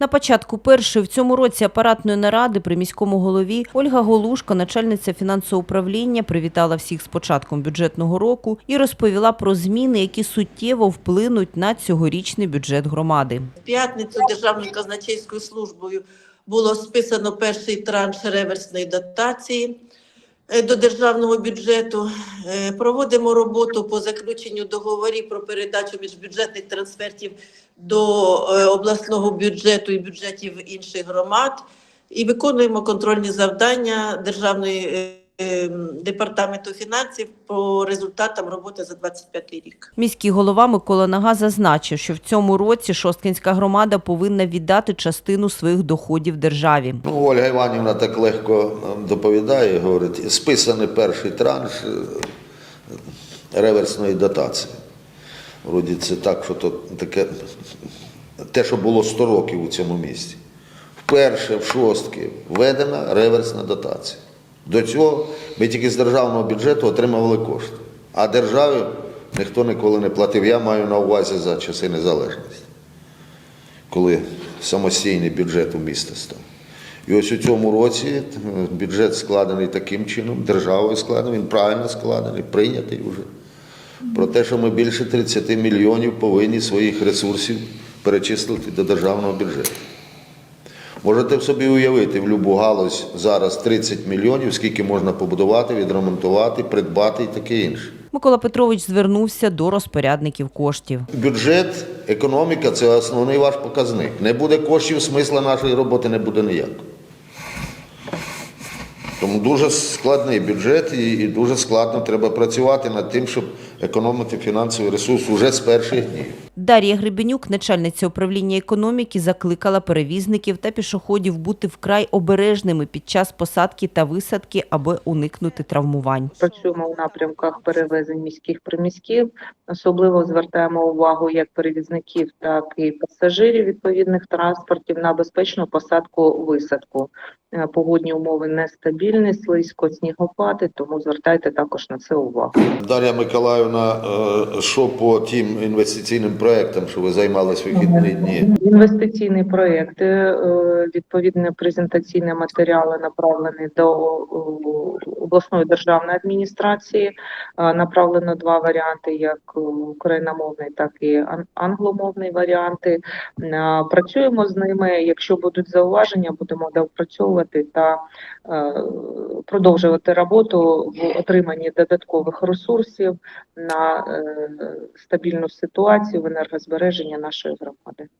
На початку першої в цьому році апаратної наради при міському голові Ольга Голушко, начальниця фінансового управління, привітала всіх з початком бюджетного року і розповіла про зміни, які суттєво вплинуть на цьогорічний бюджет громади. В п'ятницю Державною казначейською службою було списано перший транш реверсної дотації до державного бюджету. Е, Проводимо роботу по заключенню договорів про передачу міжбюджетних трансфертів до е, обласного бюджету і бюджетів інших громад. І виконуємо контрольні завдання Державної е, е, департаменту фінансів по результатам роботи за 25 рік. Міський голова Микола Нага зазначив, що в цьому році Шосткинська громада повинна віддати частину своїх доходів державі. Ну, Ольга Іванівна так легко доповідає, говорить, списаний перший транш е, реверсної дотації. Вроді це так, що то таке, те, що було 100 років у цьому місті. Вперше в шостки введена реверсна дотація. До цього ми тільки з державного бюджету отримували кошти. А державі ніхто ніколи не платив. Я маю на увазі за часи незалежності коли самостійний бюджет у міста став. І ось у цьому році е, бюджет складений таким чином, державою складений, він правильно складений, прийнятий вже. Про те, що ми більше 30 мільйонів повинні своїх ресурсів перечислити до державного бюджету. Можете собі уявити в будь-яку галузь зараз 30 мільйонів, скільки можна побудувати, відремонтувати, придбати і таке інше. Микола Петрович звернувся до розпорядників коштів. Бюджет, економіка це основний ваш показник. Не буде коштів, смисла нашої роботи не буде ніякого. Тому дуже складний бюджет і дуже складно треба працювати над тим, щоб економити фінансовий ресурс уже з перших днів. Дар'я Гребенюк, начальниця управління економіки, закликала перевізників та пішоходів бути вкрай обережними під час посадки та висадки, аби уникнути травмувань. Працюємо у напрямках перевезень міських приміськів. Особливо звертаємо увагу як перевізників, так і пасажирів відповідних транспортів на безпечну посадку висадку. Е, Погодні умови нестабільні, слизько, снігопади, тому звертайте також на це увагу. Дар'я Миколаївна, е, що по тим інвестиційним проектам, що ви займалися вихідні дні? Інвестиційні проекти, е, відповідні презентаційні матеріали направлені до обласної державної адміністрації. Е, Направлено два варіанти: як е, україномовний, так і англомовний варіанти. Е, Працюємо з ними. Якщо будуть зауваження, будемо доопрацьовувати та е, продовжувати роботу в отриманні додаткових ресурсів на е, стабільну ситуацію в енергозбереженні нашої громади.